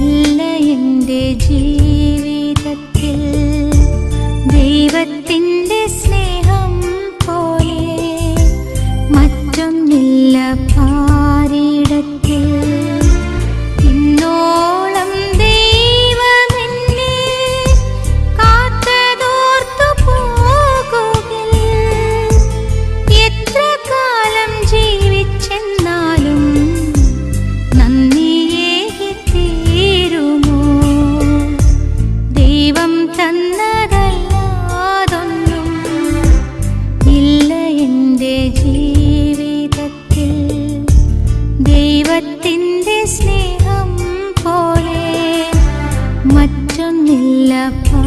ഇല്ല എന്റെ ജീവിതത്തിൽ. ദൈവത്തിന്റെ ദൈവത്തിന്റെ സ്നേഹം പോലെ മറ്റൊന്നില്ല പാ